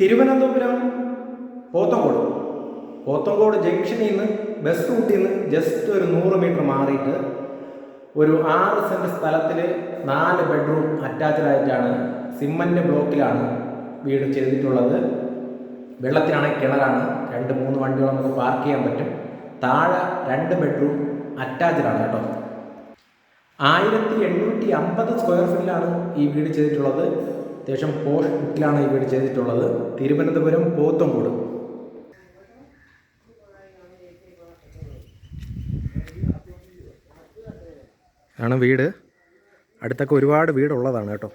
തിരുവനന്തപുരം പോത്തങ്കോട്. പോത്തങ്കോട് ജംഗ്ഷനിൽ നിന്ന് ബസ് റൂട്ടിൽ നിന്ന് ജസ്റ്റ് ഒരു നൂറ് മീറ്റർ മാറിയിട്ട് ഒരു ആറ് സെന്റ് സ്ഥലത്തിൽ നാല് ബെഡ്റൂം അറ്റാച്ച്ഡ് ആയിട്ടാണ് സിമ്മന്റ് ബ്ലോക്കിലാണ് വീട് ചെയ്തിട്ടുള്ളത്. വെള്ളത്തിനാണെങ്കിൽ കിണറാണ്. രണ്ട് മൂന്ന് വണ്ടികൾ നമുക്ക് പാർക്ക് ചെയ്യാൻ പറ്റും. താഴെ രണ്ട് ബെഡ്റൂം അറ്റാച്ച്ഡ് ആണ് കേട്ടോ. ആയിരത്തി എണ്ണൂറ്റി അമ്പത് സ്ക്വയർ ഫീറ്റിലാണ് ഈ വീട് ചെയ്തിട്ടുള്ളത്. അത്യാവശ്യം പോസ്റ്റിലാണ് ഈ വീട് ചെയ്തിട്ടുള്ളത്. തിരുവനന്തപുരം പോത്തങ്കോട്. ആണ് വീട്. അടുത്തൊക്കെ ഒരുപാട് വീടുള്ളതാണ് കേട്ടോ.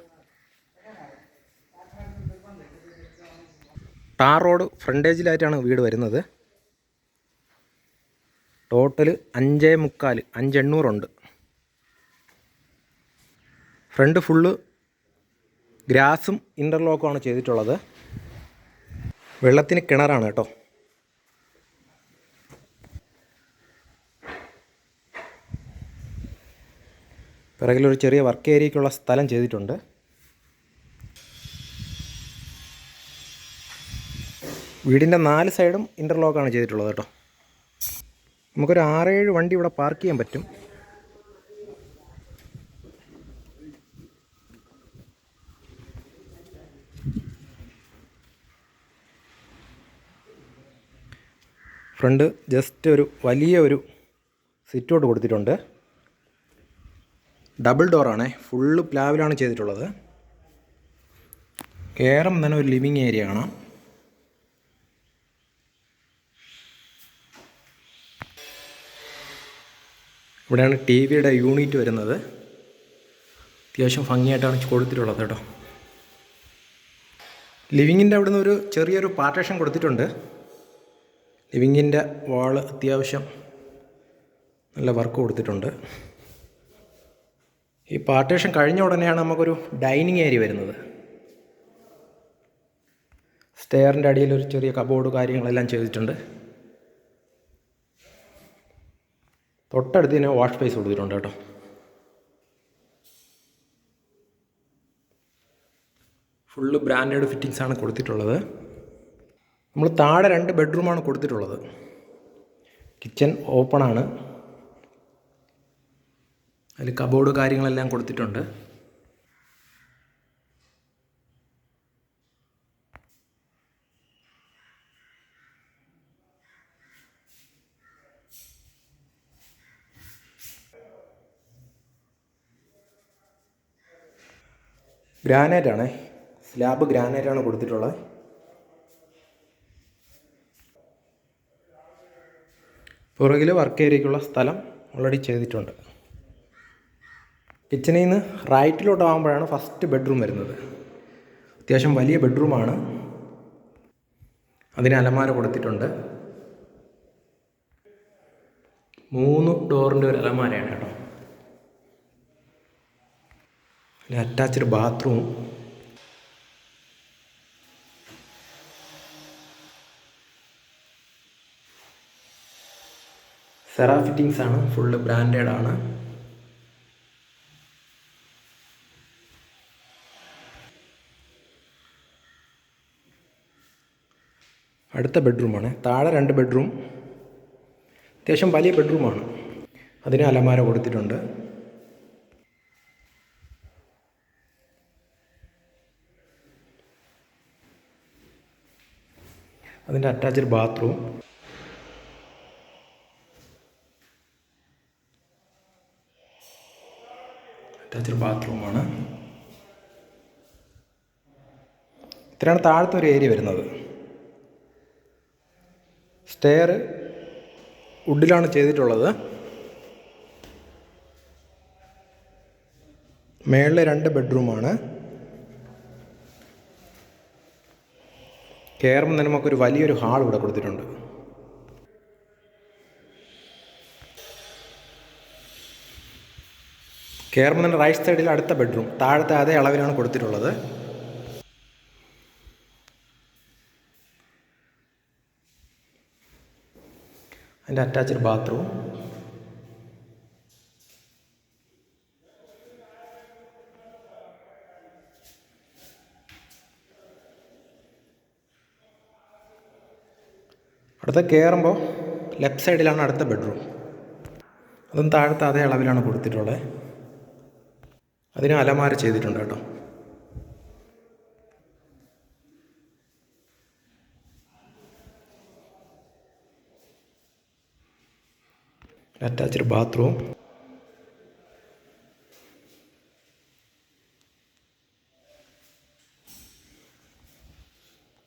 ടാർ റോഡ് ഫ്രണ്ടേജിലായിട്ടാണ് വീട് വരുന്നത്. ടോട്ടൽ അഞ്ചേ മുക്കാൽ അഞ്ചെണ്ണൂറുണ്ട്. ഫ്രണ്ട് ഫുള്ള് ഗ്രാസും ഇന്റർലോക്കുമാണ് ചെയ്തിട്ടുള്ളത്. വെള്ളത്തിന് കിണറാണ് കേട്ടോ. പിറകിലൊരു ചെറിയ വർക്ക് ഏരിയയ്ക്കുള്ള സ്ഥലം ചെയ്തിട്ടുണ്ട്. വീടിന്റെ നാല് സൈഡും ഇന്റർലോക്കാണ് ചെയ്തിട്ടുള്ളത് കേട്ടോ. നമുക്കൊരു ആറേഴ് വണ്ടി ഇവിടെ പാർക്ക് ചെയ്യാൻ പറ്റും. ഫ്രണ്ട് ജസ്റ്റ് ഒരു വലിയ ഒരു സിറ്റൗട്ട് കൊടുത്തിട്ടുണ്ട്. ഡബിൾ ഡോറാണേ ഫുള്ള് പ്ലാവിലാണ് ചെയ്തിട്ടുള്ളത്. കയറും തന്നെ ഒരു ലിവിങ് ഏരിയ ആണ് ഇവിടെയാണ് ടി വിയുടെ യൂണിറ്റ് വരുന്നത്. അത്യാവശ്യം ഭംഗിയായിട്ടാണ് കൊടുത്തിട്ടുള്ളത് കേട്ടോ. ലിവിങ്ങിന്റെ അവിടുന്ന് ഒരു ചെറിയൊരു പാർട്ടേഷൻ കൊടുത്തിട്ടുണ്ട്. ലിവിങ്ങിന്റെ വാൾ അത്യാവശ്യം നല്ല വർക്ക് കൊടുത്തിട്ടുണ്ട്. ഈ പാർട്ടേഷൻ കഴിഞ്ഞ ഉടനെയാണ് നമുക്കൊരു ഡൈനിങ് ഏരിയ വരുന്നത്. സ്റ്റെയറിന്റെ അടിയിൽ ഒരു ചെറിയ കബോർഡ് കാര്യങ്ങളെല്ലാം ചെയ്തിട്ടുണ്ട്. തൊട്ടടുത്ത് തന്നെ വാഷ് സ്പേസ് കൊടുത്തിട്ടുണ്ട് കേട്ടോ. ഫുള്ള് ബ്രാൻഡഡ് ഫിറ്റിങ്സാണ് കൊടുത്തിട്ടുള്ളത്. നമ്മൾ താഴെ രണ്ട് ബെഡ്റൂമാണ് കൊടുത്തിട്ടുള്ളത്. കിച്ചൺ ഓപ്പണാണ്. അതിൽ കബോർഡ് കാര്യങ്ങളെല്ലാം കൊടുത്തിട്ടുണ്ട്. ഗ്രാനൈറ്റ് ആണേ. സ്ലാബ് ഗ്രാനൈറ്റ് ആണ് കൊടുത്തിട്ടുള്ളത്. പുറകിൽ വർക്ക് ഏരിയയ്ക്കുള്ള സ്ഥലം ഓൾറെഡി ചെയ്തിട്ടുണ്ട്. കിച്ചണിൽ നിന്ന് റൈറ്റിലോട്ട് ആകുമ്പോഴാണ് ഫസ്റ്റ് ബെഡ്റൂം വരുന്നത്. അത്യാവശ്യം വലിയ ബെഡ്റൂമാണ് അതിന് അലമാര കൊടുത്തിട്ടുണ്ട്. മൂന്ന് ഡോറിന്റെ ഒരു അലമാരയാണ് കേട്ടോ. അറ്റാച്ച്ഡ് ബാത്റൂം സെറാ ഫിറ്റിങ്സ് ആണ് ഫുള്ള് ബ്രാൻഡഡ് ആണ്. അടുത്ത ബെഡ്റൂമാണ് താഴെ രണ്ട് ബെഡ്റൂം അത്യാവശ്യം വലിയ ബെഡ്റൂമാണ് അതിന് അലമാര കൊടുത്തിട്ടുണ്ട്. അതിന്റെ അറ്റാച്ച്ഡ് ബാത്റൂം അറ്റാച്ച്ഡ് ബാത്റൂമാണ്. ഇത്രയാണ് താഴത്തെ ഒരു ഏരിയ വരുന്നത്. സ്റ്റെയർ വുഡിലാണ് ചെയ്തിട്ടുള്ളത്. മേളിലെ രണ്ട് ബെഡ്റൂമാണ്. കയറുമ്പോൾ തന്നെ നമുക്കൊരു വലിയൊരു ഹാൾ ഇവിടെ കൊടുത്തിട്ടുണ്ട്. കയറുമ്പോൾ തന്നെ റൈറ്റ് സൈഡിൽ അടുത്ത ബെഡ്റൂം താഴത്തെ അതേ അളവിലാണ് കൊടുത്തിട്ടുള്ളത്. അതിന്റെ അറ്റാച്ച്ഡ് ബാത്റൂം അടുത്ത കയറുമ്പോൾ ലെഫ്റ്റ് സൈഡിലാണ് അടുത്ത ബെഡ്റൂം അതും താഴത്തെ അതേ അളവിലാണ് കൊടുത്തിട്ടുള്ളത്. അതിന് അലമാര ചെയ്തിട്ടുണ്ട് കേട്ടോ. അറ്റാച്ച്ഡ് ബാത്റൂം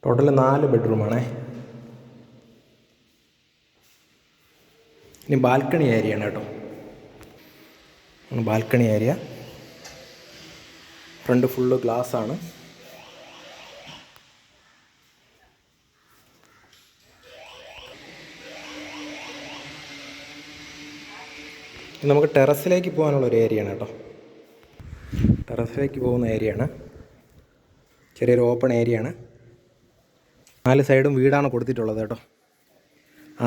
ടോട്ടൽ നാല് ബെഡ്റൂമാണേ ഇനി ബാൽക്കണി ഏരിയ ആണ് കേട്ടോ. ബാൽക്കണി ഏരിയ ഫ്രണ്ട് ഫുള്ള് ആണ് നമുക്ക് ടെറസിലേക്ക് പോകാനുള്ള ഒരു ഏരിയ ആണ് കേട്ടോ. ടെറസിലേക്ക് പോകുന്ന ഏരിയ ആണ്. ചെറിയൊരു ഓപ്പൺ ഏരിയ ആണ്. നാല് സൈഡും വീടാണ് കൊടുത്തിട്ടുള്ളത് കേട്ടോ.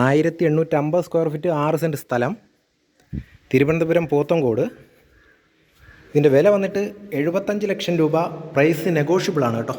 ആയിരത്തി എണ്ണൂറ്റമ്പത് സ്ക്വയർ ഫീറ്റ് ആറ് സെന്റ് സ്ഥലം. തിരുവനന്തപുരം പോത്തങ്കോട്. ഇതിന്റെ വില വന്നിട്ട് എഴുപത്തഞ്ച് ലക്ഷം രൂപ പ്രൈസ് നെഗോഷ്യബിൾ ആണ് കേട്ടോ.